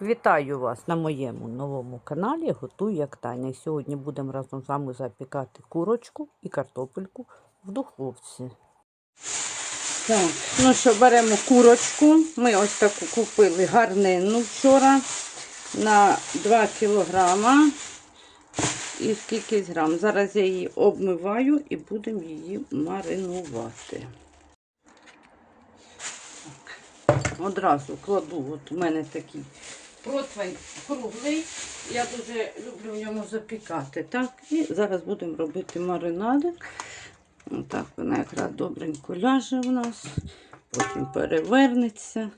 Вітаю вас на моєму новому каналі Готуй як Таня. Сьогодні будемо разом з вами запікати курочку і картопельку в духовці. Так, ну що, беремо курочку. Ми ось таку купили гарнину вчора на 2 кілограма і скільки грам. Зараз я її обмиваю і будемо її маринувати. Одразу кладу, от у мене такий противень круглий. Я дуже люблю в ньому запікати. Так, і зараз будемо робити маринадик. Так, вона якраз добренько ляже в нас, потім перевернеться.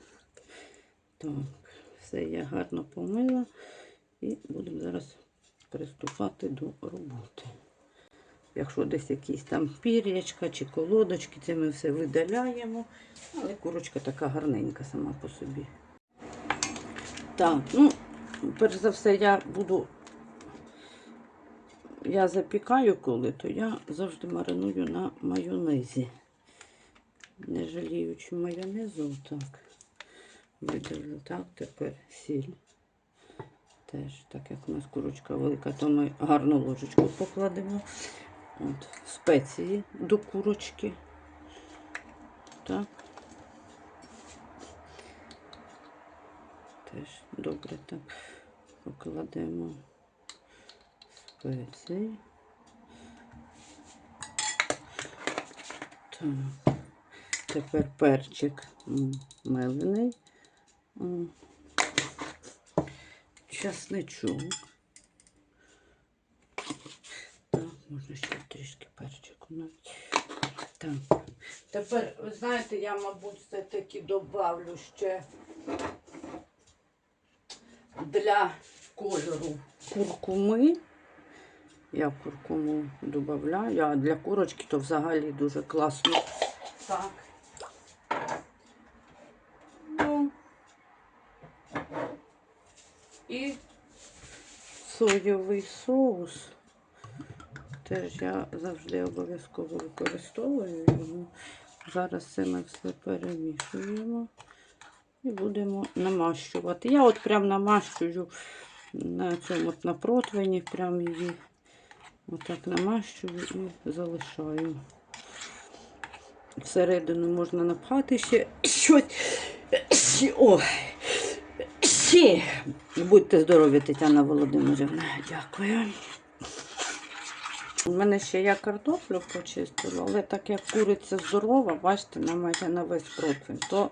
Так, все я гарно помила і будемо зараз приступати до роботи. Якщо десь якісь там пір'ячка чи колодочки, це ми все видаляємо. Але курочка така гарненька сама по собі. Так, ну, перш за все, я буду. Я запікаю коли, то я завжди мариную на майонезі. Не жаліючи майонезу, так. Видавлю так, тепер сіль. Теж, так як у нас курочка велика, то ми гарну ложечку покладемо. От, спеції до курочки. Так. Теж добре так покладемо спеції. Так. Тепер перчик мелений. Часничок. Так, можна ще трішки перчику навіть. Так. Тепер, ви знаєте, я, мабуть, все-таки добавлю ще для кольору куркуми. Я куркуму додаю, а для курочки то взагалі дуже класно. Так. Ну. І соєвий соус. Теж я завжди обов'язково використовую його. Зараз це ми все перемішуємо і будемо намащувати. Я от прям намащую на цьому от на противні, прям її отак намащую і залишаю. Всередину можна напхати ще щось. Ой, ще. Будьте здорові, Тетяна Володимирівна. Дякую. У мене ще я картоплю почистила, але так як куриця здорова, бачите, намає на весь противень, то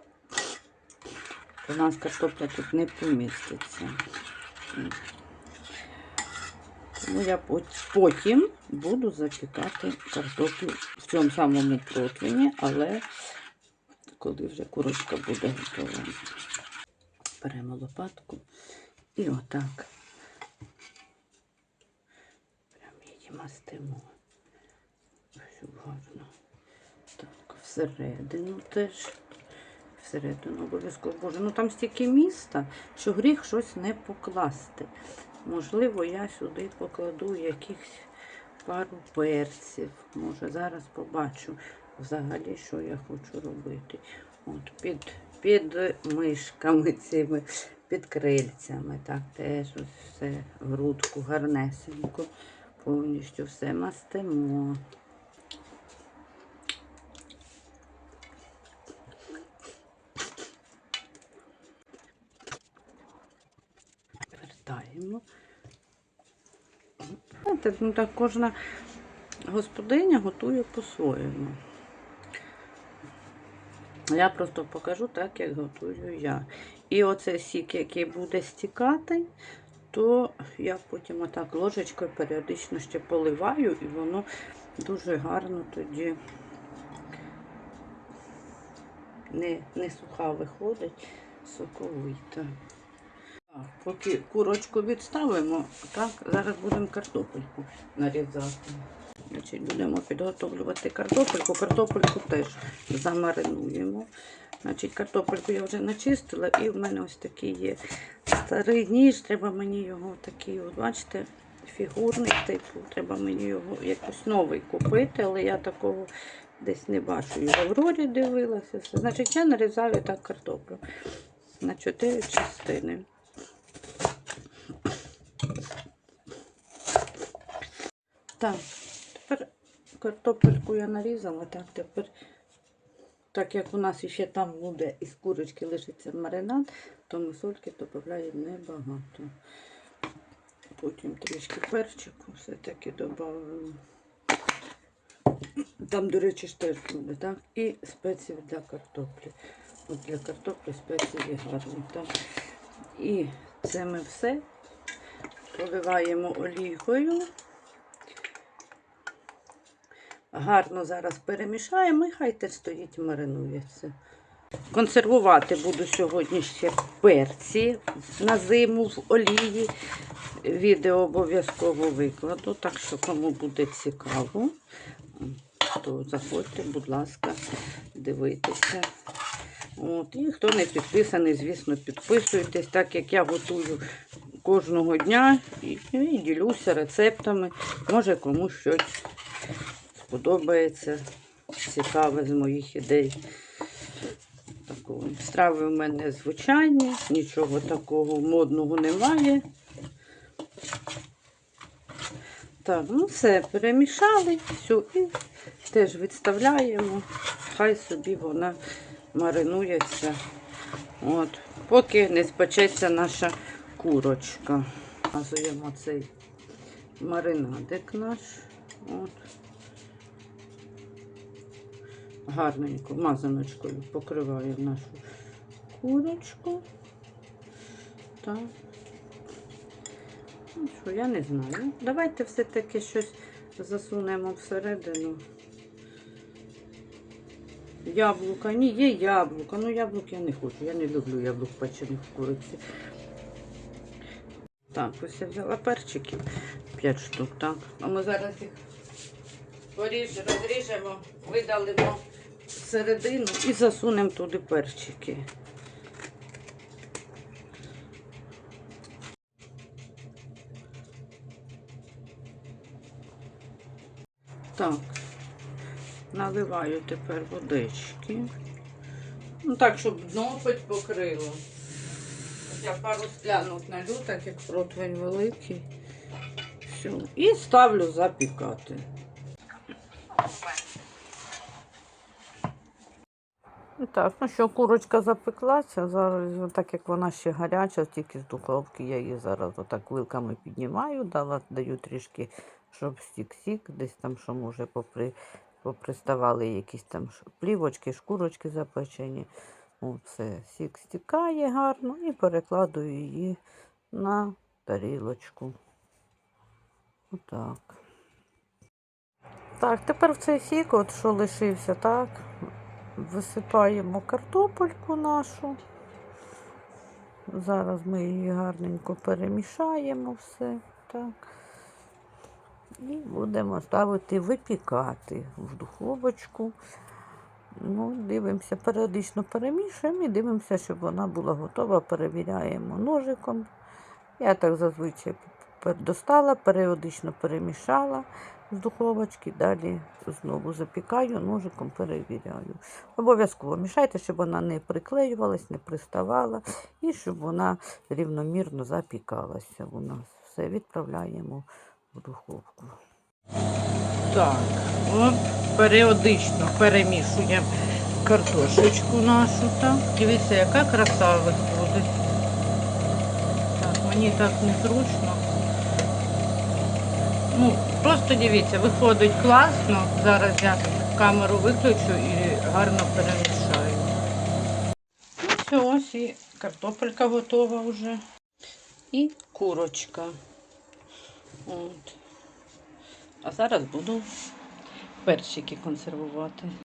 у нас картопля тут не поміститься. Тому я потім буду запікати картоплю в цьому самому противні, але коли вже курочка буде готова. Беремо лопатку і отак. Прям її мастимо. Щоб гарно. Так, всередину теж. Всередину обов'язково. Боже, ну там стільки міста, що гріх щось не покласти. Можливо, я сюди покладу якихось пару перців. Може, зараз побачу взагалі, що я хочу робити. От під, під мишками цими, під крильцями. Так, теж ось все, грудку гарнесенько. Повністю все мастимо. Знаєте, ну так кожна господиня готує по-своєму. Я просто покажу так, як готую я. І оцей сік, який буде стікати, то я потім отак ложечкою періодично ще поливаю, і воно дуже гарно тоді не, не суха виходить, соковита. Поки курочку відставимо, так, зараз будемо картопельку нарізати. Значить, будемо підготовлювати картопельку. Картопельку теж замаринуємо. Значить, картопельку я вже начистила, і в мене ось такий є старий ніж. Треба мені його такий, от, бачите, фігурний типу. Треба мені його якось новий купити, але я такого десь не бачу. І в Аврорі дивилася. Все. Значить, я нарізаю так картоплю на чотири частини. Так, тепер картопельку я нарізала, так тепер, так як у нас ще там буде із курочки лишиться маринад, то ми сольки додаємо небагато. Потім трішки перчику все-таки додамо. Там, до речі, ж теж буде, так? І спеції для картоплі. От для картоплі спеції гарні, так? І це ми все поливаємо олійкою. Гарно зараз перемішаємо і хай теж стоїть маринується. Консервувати буду сьогодні ще перці на зиму в олії. Відео обов'язково викладу, так що кому буде цікаво, то заходьте, будь ласка, дивитися. От. І хто не підписаний, звісно, підписуйтесь, так як я готую кожного дня і, і ділюся рецептами. Може комусь щось сподобається цікаве з моїх ідей. Такої. Страви в мене звичайні, нічого такого модного немає. Так, ну все, перемішали, все, і теж відставляємо. Хай собі вона маринується. От, поки не спечеться наша курочка. Мазуємо цей маринадик наш. От. Гарненько мазаночкою покриваю нашу курочку. Так. Ну що, я не знаю. Давайте все-таки щось засунемо всередину. Яблука. Ні, є яблука. Ну яблук я не хочу. Я не люблю яблук печених в куриці. Так, ось я взяла перчиків 5 штук, так. А ми зараз їх поріж, розріжемо, видалимо середину і засунемо туди перчики. Так, наливаю тепер водички. Ну так, щоб дно хоч покрило. Я пару склянок налю, так як противень великий. Все. І ставлю запікати. Так, ну що, курочка запеклася. Зараз, так як вона ще гаряча, тільки з духовки я її зараз отак вилками піднімаю, дала, даю трішки, щоб стік-сік, десь там, що може попри, поприставали якісь там плівочки, шкурочки запечені. О, все, сік стікає гарно і перекладую її на тарілочку. Отак. Так, тепер цей сік, от що лишився, так, висипаємо картопельку нашу. Зараз ми її гарненько перемішаємо все. Так. І будемо ставити випікати в духовочку. Ну, дивимося, періодично перемішуємо і дивимося, щоб вона була готова. Перевіряємо ножиком. Я так зазвичай достала, періодично перемішала з духовочки, далі знову запікаю, ножиком перевіряю. Обов'язково мішайте, щоб вона не приклеювалась, не приставала і щоб вона рівномірно запікалася у нас. Все відправляємо в духовку. Так, от періодично перемішуємо картошечку нашу. Так. Дивіться, яка краса виходить. Так, мені так незручно. Ну, просто дивіться, виходить класно. Зараз я камеру виключу і гарно перемішаю. Ну, все, ось і картопелька готова вже. І курочка. От. А зараз буду перчики консервувати.